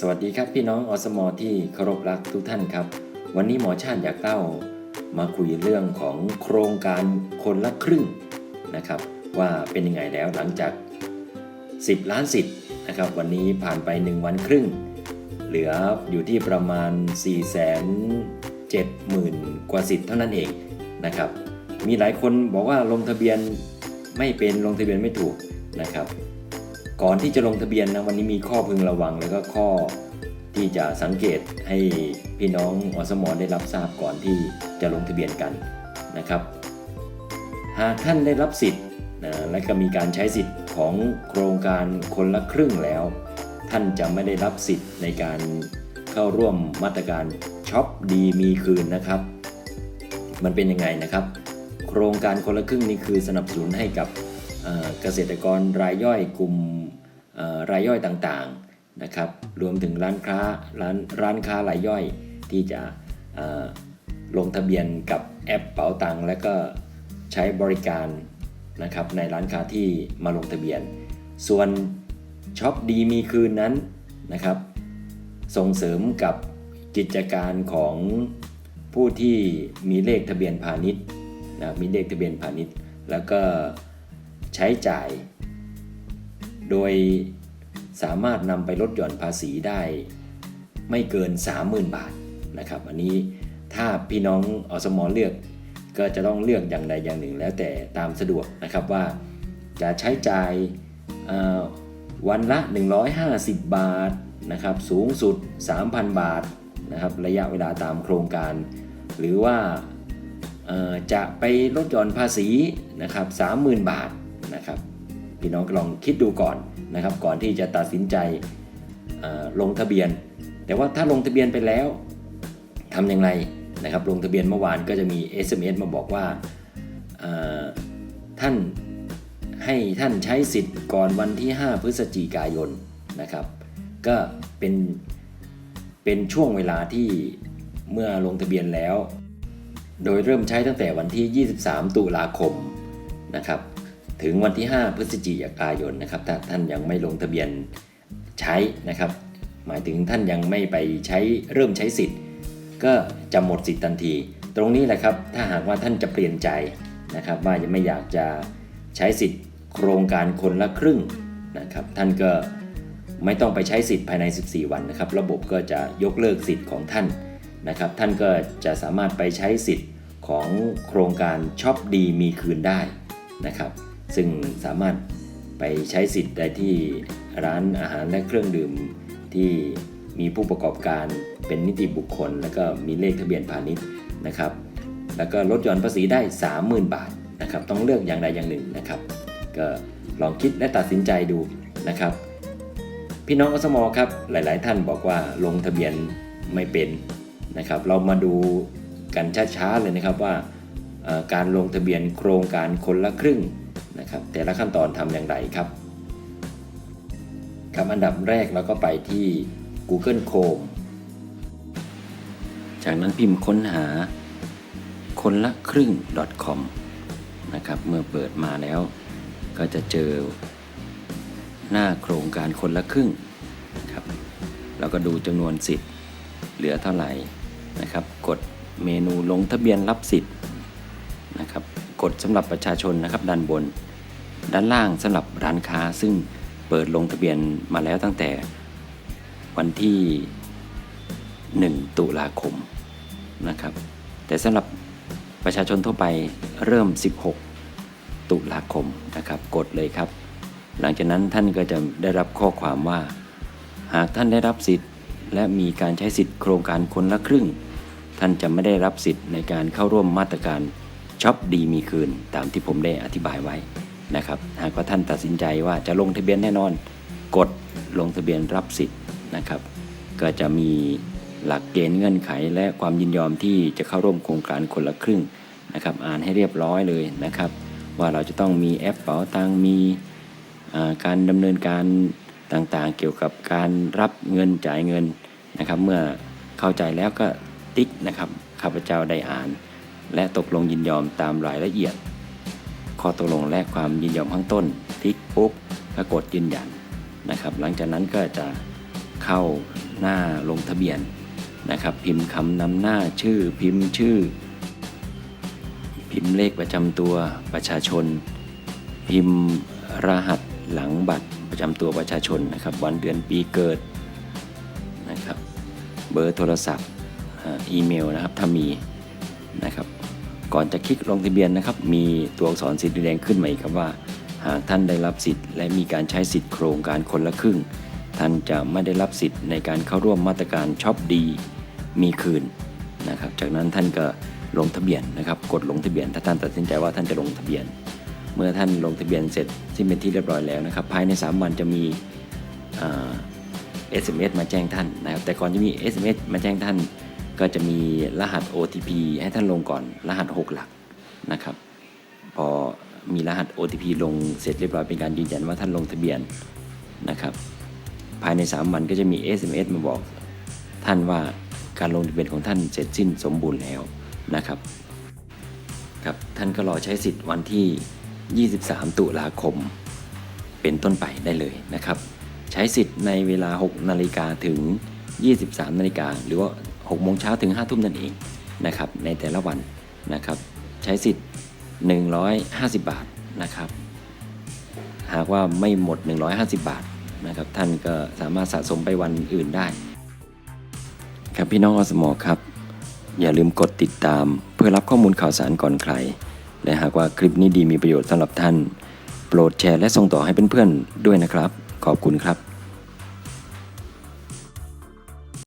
สวัสดีครับพี่น้องอสมอที่เคารพรักทุกท่านครับ วันนี้หมอชาติอยากเล่ามาคุยเรื่องของโครงการคนละครึ่งนะครับ ว่าเป็นยังไงแล้วหลังจาก 10 ล้านสิทธิ์นะครับ วันนี้ผ่านไป 1 วันครึ่ง เหลืออยู่ที่ประมาณ 4 7 0 0 0 กว่าสิทธิ์เท่านั้นเองนะครับ มีหลายคนบอกว่าลงทะเบียนไม่เป็นลงทะเบียนไม่ถูกนะครับ ก่อนที่จะลงทะเบียนนะวันนี้มีข้อพึงระวัง แล้วก็ข้อที่จะสังเกตให้พี่น้องอสมอได้รับทราบก่อนที่จะลงทะเบียนกันนะครับ หากท่านได้รับสิทธิ์นะและก็มีการใช้สิทธิ์ของโครงการคนละครึ่งแล้ว ท่านจะไม่ได้รับสิทธิ์ในการเข้าร่วมมาตรการช็อปดีมีคืนนะครับ มันเป็นยังไงนะครับ โครงการคนละครึ่งนี่คือสนับสนุนให้กับเกษตรกรรายย่อยกลุ่ม รายย่อยต่างๆนะครับ รวมถึงร้านค้าร้านร้านค้ารายย่อยที่จะลงทะเบียนกับแอปเป๋าตังค์และก็ใช้บริการนะครับในร้านค้าที่มาลงทะเบียน ส่วนช็อปดีมีคืนนั้นนะครับ ส่งเสริมกับกิจการของผู้ที่มีเลขทะเบียนพาณิชย์นะมีเลขทะเบียนพาณิชย์ แล้วก็ใช้จ่าย โดยสามารถนำไปลดหย่อนภาษีได้ไม่เกิน 30,000 บาทนะครับ อันนี้ถ้าพี่น้องอสมอเลือกก็จะต้องเลือกอย่างใดอย่างหนึ่งแล้วแต่ตามสะดวกนะครับว่าจะใช้จ่ายเอ่อวันละ 150 บาทนะครับสูงสุด 3,000 บาทนะครับระยะเวลาตามโครงการ หรือว่าจะไปลดหย่อนภาษีนะครับ30,000 บาทนะครับ พี่น้องก็ลองคิดดูก่อนนะครับ ก่อนที่จะตัดสินใจลงทะเบียน แต่ว่าถ้าลงทะเบียนไปแล้วทำอย่างไรนะครับ ลงทะเบียนเมื่อวานก็จะมี SMS มาบอกว่าท่านให้ท่านใช้สิทธิ์ก่อนวันที่ 5 พฤศจิกายนนะครับ ก็เป็นเป็นช่วงเวลาที่เมื่อลงทะเบียนแล้ว โดยเริ่มใช้ตั้งแต่วันที่ 23 ตุลาคมนะครับ ถึงวันที่ 5 พฤศจิกายนนะครับถ้าท่านยังไม่ลงทะเบียนใช้นะครับ หมายถึงท่านยังไม่ไปใช้เริ่มใช้สิทธิ์ ก็จะหมดสิทธิ์ทันที ตรงนี้แหละครับถ้าหากว่าท่านจะเปลี่ยนใจนะครับ ว่ายังไม่อยากจะใช้สิทธิ์ โครงการคนละครึ่งนะครับ ท่านก็ไม่ต้องไปใช้สิทธิ์ภายใน 14 วันนะครับ ระบบก็จะยกเลิกสิทธิ์ของท่านนะครับ ท่านก็จะสามารถไปใช้สิทธิ์ของโครงการช็อปดีมีคืนได้นะครับ ซึ่งสามารถไปใช้สิทธิ์ได้ที่ร้านอาหารและเครื่องดื่มที่มีผู้ประกอบการเป็นนิติบุคคล แล้วก็มีเลขทะเบียนพาณิชย์นะครับ แล้วก็ลดหย่อนภาษีได้ 30,000 บาทนะครับ ต้องเลือกอย่างใดอย่างหนึ่งนะครับ ก็ลองคิดและตัดสินใจดูนะครับ พี่น้องอสมอครับ หลาย ๆ ท่านบอกว่าลงทะเบียนไม่เป็นนะครับ เรามาดูกันช้า ๆ เลยนะครับว่า การลงทะเบียนโครงการคนละครึ่งนะครับแต่ละขั้นตอนทำอย่างไรครับครับอันดับแรกเราก็ไปที่ Google Chrome จากนั้นพิมพ์ค้นหาคนละครึ่ง .com นะครับเมื่อเปิดมาแล้ว ก็จะเจอหน้าโครงการคนละครึ่งครับเราก็ดูจำนวนสิทธิ์เหลือเท่าไหร่นะครับ กดเมนูลงทะเบียนรับสิทธิ์ นะครับกดสำหรับประชาชนนะครับด้านบน ด้านล่างสำหรับร้านค้าซึ่งเปิดลงทะเบียนมาแล้วตั้งแต่วันที่ 1 ตุลาคมนะครับ แต่สำหรับประชาชนทั่วไปเริ่ม 16 ตุลาคมนะครับ กดเลยครับ หลังจากนั้นท่านก็จะได้รับข้อความว่า หากท่านได้รับสิทธิ์ และมีการใช้สิทธิ์โครงการคนละครึ่ง ท่านจะไม่ได้รับสิทธิ์ในการเข้าร่วมมาตรการ ช็อปดีมีคืนตามที่ผมได้อธิบายไว้นะครับ หากว่าท่านตัดสินใจว่าจะลงทะเบียนแน่นอน กดลงทะเบียนรับสิทธิ์นะครับ ก็จะมีหลักเกณฑ์เงื่อนไขและความยินยอมที่จะเข้าร่วมโครงการคนละครึ่งนะครับอ่านให้เรียบร้อยเลยนะครับ ว่าเราจะต้องมีแอปเป๋าตังค์มีการดำเนินการต่างๆ เกี่ยวกับการรับเงินจ่ายเงินนะครับ เมื่อเข้าใจแล้วก็ติ๊กนะครับข้าพเจ้าได้อ่าน และตกลงยินยอมตามรายละเอียด ข้อตกลงและความยินยอมข้างต้นติ๊กปุ๊บก็กดยืนยันนะครับ หลังจากนั้นก็จะเข้าหน้าลงทะเบียนนะครับ พิมพ์คำนำหน้าชื่อพิมพ์ชื่อ พิมพ์เลขประจำตัวประชาชน พิมพ์รหัสหลังบัตรประจำตัวประชาชนนะครับ วันเดือนปีเกิดนะครับ เบอร์โทรศัพท์อีเมลนะครับถ้ามี นะครับ ก่อนจะคลิกลงทะเบียนนะครับ มีตัวอักษรสีแดงขึ้นมาอีกครับว่า หากท่านได้รับสิทธิ์ และมีการใช้สิทธิ์โครงการคนละครึ่ง ท่านจะไม่ได้รับสิทธิ์ในการเข้าร่วมมาตรการช็อปดีมีคืนนะครับ จากนั้นท่านก็ลงทะเบียนนะครับ กดลงทะเบียน ถ้าท่านตัดสินใจว่าท่านจะลงทะเบียน เมื่อท่านลงทะเบียนเสร็จที่เป็นที่เรียบร้อยแล้วนะครับ ภายใน 3 วันจะมีอ่า SMS มาแจ้งท่านนะครับ แต่ก่อนจะมี SMS มาแจ้งท่าน ก็จะมีรหัส OTP ให้ท่านลงก่อนรหัส 6 หลักนะครับ พอมีรหัส OTP ลงเสร็จเรียบร้อยเป็นการยืนยันว่าท่านลงทะเบียนนะครับ ภายใน 3 วันก็จะมี SMS มาบอกท่านว่าการลงทะเบียนของท่านเสร็จสิ้นสมบูรณ์แล้วนะครับครับท่านก็รอใช้สิทธิ์วันที่ 23 ตุลาคม เป็นต้นไปได้เลยนะครับ ใช้สิทธิ์ในเวลา 6 นาฬิกาถึง 23 นาฬิกาหรือว่า 6โมงเช้าถึง5ทุ่มนั่นเองนะครับในแต่ละวันนะครับใช้สิทธิ์ 150 บาทนะครับ หากว่าไม่หมด 150 บาทนะครับท่านก็สามารถสะสมไปวันอื่นได้ ครับพี่น้องอสมอครับ อย่าลืมกดติดตามเพื่อรับข้อมูลข่าวสารก่อนใคร และหากว่าคลิปนี้ดีมีประโยชน์สำหรับท่าน โปรดแชร์และส่งต่อให้เพื่อนๆด้วยนะครับ ขอบคุณครับ